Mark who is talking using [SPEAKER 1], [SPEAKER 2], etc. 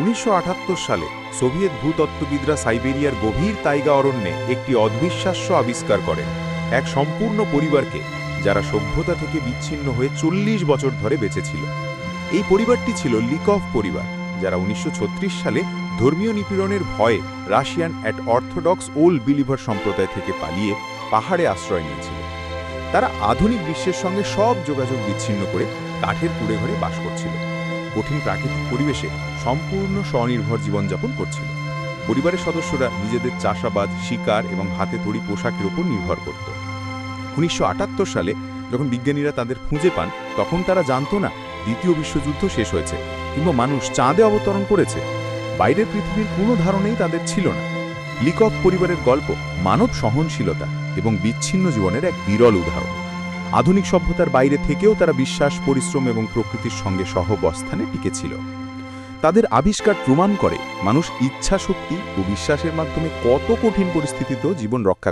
[SPEAKER 1] উনিশশো আটাত্তর সালে সোভিয়েত ভূতত্ত্ববিদরা সাইবেরিয়ার গভীর তাইগা অরণ্যে একটি অবিশ্বাস্য আবিষ্কার করেন। এক সম্পূর্ণ পরিবারকে যারা সভ্যতা থেকে বিচ্ছিন্ন হয়ে চল্লিশ বছর ধরে বেঁচেছিল। এই পরিবারটি ছিল লিকভ পরিবার, যারা উনিশশো ছত্রিশ সালে ধর্মীয় নিপীড়নের ভয়ে রাশিয়ান অ্যাট অর্থোডক্স ওল্ড বিলিভার সম্প্রদায় থেকে পালিয়ে পাহাড়ে আশ্রয় নিয়েছিল। তারা আধুনিক বিশ্বের সঙ্গে সব যোগাযোগ বিচ্ছিন্ন করে কাঠের কুড়ে ঘরে বাস করছিল। কঠিন প্রাকৃতিক পরিবেশে সম্পূর্ণ স্বনির্ভর জীবনযাপন করছিল। পরিবারের সদস্যরা নিজেদের চাষাবাদ, শিকার এবং হাতে তৈরি পোশাকের উপর নির্ভর করত। উনিশশো আটাত্তর সালে যখন বিজ্ঞানীরা তাদের খুঁজে পান, তখন তারা জানতো না, দ্বিতীয় বিশ্বযুদ্ধ শেষ হয়েছে কিংবা মানুষ চাঁদে অবতরণ করেছে। বাইরের পৃথিবীর কোনো ধারণেই তাদের ছিল না। লিকক পরিবারের গল্প মানব সহনশীলতা এবং বিচ্ছিন্ন জীবনের এক বিরল উদাহরণ। আধুনিক সভ্যতার বাইরে থেকেও তারা বিশ্বাস, পরিশ্রম এবং প্রকৃতির সঙ্গে সহবস্থানে টিকেছিল। তাদের আবিষ্কার প্রমাণ করে মানুষ ইচ্ছা শক্তি ও বিশ্বাসের মাধ্যমে কত কঠিন পরিস্থিতিতেও জীবন রক্ষা